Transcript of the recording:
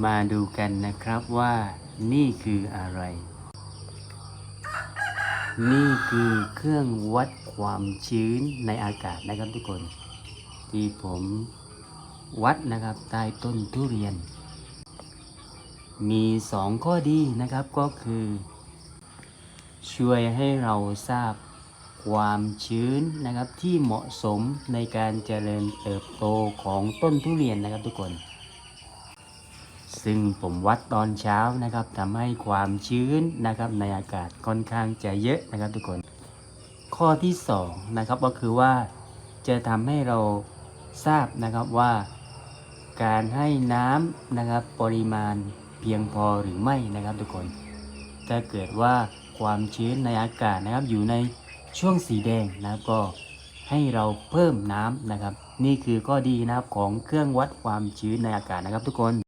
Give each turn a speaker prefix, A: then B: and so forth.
A: มาดูกันนะครับว่านี่คืออะไร นี่คือเครื่องวัดความชื้นในอากาศนะครับทุกคน ที่ผมวัดนะครับใต้ต้นทุเรียน มีสองข้อดีนะครับก็คือ ช่วยให้เราทราบความชื้นนะครับที่เหมาะสมในการเจริญเติบโตของต้นทุเรียนนะครับทุกคน ซึ่งผมวัดตอนเช้านะครับทำให้ความชื้นนะครับในอากาศค่อนข้างจะเยอะนะครับทุกคน ข้อที่สองนะครับก็คือว่าจะทำให้เราทราบนะครับว่า การให้น้ำนะครับปริมาณเพียงพอหรือไม่นะครับทุกคน ถ้าเกิดว่าความชื้นในอากาศนะครับอยู่ในช่วงสีแดงนะครับก็ให้เราเพิ่มน้ำนะครับ นี่คือข้อดีนะครับของเครื่องวัดความชื้นในอากาศนะครับทุกคน